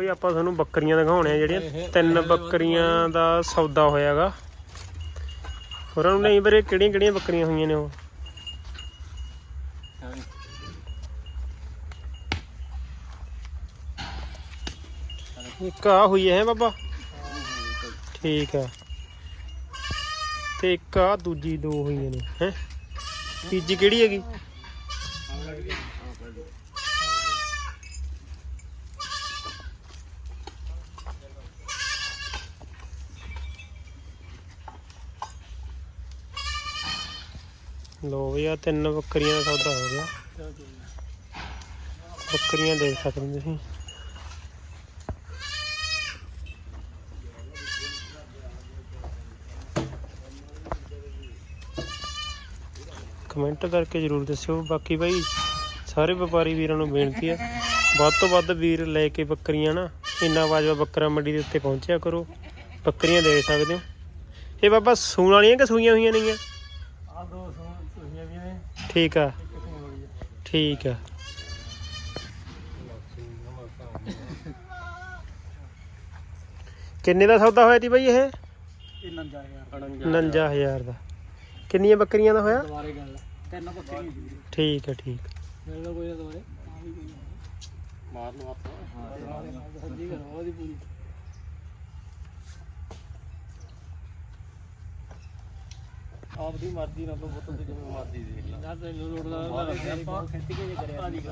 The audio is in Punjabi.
ਕੋਈ ਆਪਾਂ ਤੁਹਾਨੂੰ ਬੱਕਰੀਆਂ ਦਿਖਾਉਣੇ ਆ ਜਿਹੜੀਆਂ। ਤਿੰਨ ਬੱਕਰੀਆਂ ਦਾ ਸੌਦਾ ਹੋਇਆਗਾ। ਹੋਰਾਂ ਨੂੰ ਨਹੀਂ ਵੀਰੇ, ਕਿਹੜੀਆਂ ਕਿਹੜੀਆਂ ਬੱਕਰੀਆਂ ਹੋਈਆਂ ਨੇ ਉਹ? ਇੱਕ ਆ ਹੋਈ ਹੈ ਬਾਬਾ। ਠੀਕ ਆ। ਤੇ ਇੱਕ ਆ ਦੂਜੀ ਦੋ ਹੋਈਆਂ ਨੇ, ਹੈ? ਤੀਜੀ ਕਿਹੜੀ ਹੈਗੀ? ਲੋ ਵੀ ਆ ਤਿੰਨ ਬੱਕਰੀਆਂ ਦਾ ਸੌਦਾ ਹੋ ਗਿਆ। ਬੱਕਰੀਆਂ ਦੇਖ ਸਕਦੇ ਤੁਸੀਂ। ਕਮੈਂਟ ਕਰਕੇ ਜਰੂਰ ਦੱਸਿਓ। ਬਾਕੀ ਬਾਈ ਸਾਰੇ ਵਪਾਰੀ ਵੀਰਾਂ ਨੂੰ ਬੇਨਤੀ ਹੈ, ਵੱਧ ਤੋਂ ਵੱਧ ਵੀਰ ਲੈ ਕੇ ਬੱਕਰੀਆਂ ਨਾ ਇੰਨਾ ਵਾਜਵਾ ਬੱਕਰਾ ਮੰਡੀ ਦੇ ਉੱਤੇ ਪਹੁੰਚਿਆ ਕਰੋ। ਬੱਕਰੀਆਂ ਦੇ ਸਕਦੇ ਹੋ। ਇਹ ਬਾਬਾ ਸੂਣ ਵਾਲੀਆਂ ਕਿ ਸੂਈਆਂ ਹੋਈਆਂ ਨੇਗੀਆਂ? ਆ ਦੋ ਨੇ ਠੀਕ ਆ। ਠੀਕ ਆ। ਕਿੰਨੇ ਦਾ ਸੌਦਾ ਹੋਇਆ ਸੀ ਬਾਈ ਇਹ? ਇਹ ਨੰਜਾ 59000 ਦਾ। ਕਿੰਨੀਆਂ ਬੱਕਰੀਆਂ ਦਾ ਹੋਇਆ? ਦੁਬਾਰੇ ਗੱਲ ਤਿੰਨ ਪੱਕੇ ਠੀਕ ਆ, ਠੀਕ ਮਿਲ ਲਓ ਕੋਈ ਦੁਬਾਰੇ ਮਾਰ ਲਓ ਆਪਾਂ ਹਾਂ ਸੱਜੀ ਕਰੋ ਉਹਦੀ ਪੂਰੀ ਆਪਦੀ ਮਰਜ਼ੀ ਨਾਲ ਤੋਂ ਬੁੱਤ ਤੇ ਜਿਵੇਂ ਮਰਜ਼ੀ ਦੇਖ ਲੈ ਨਾ ਤੈਨੂੰ ਲੋੜ ਦਾ ਖਿੱਚ ਕੇ ਜੇ ਕਰਿਆ।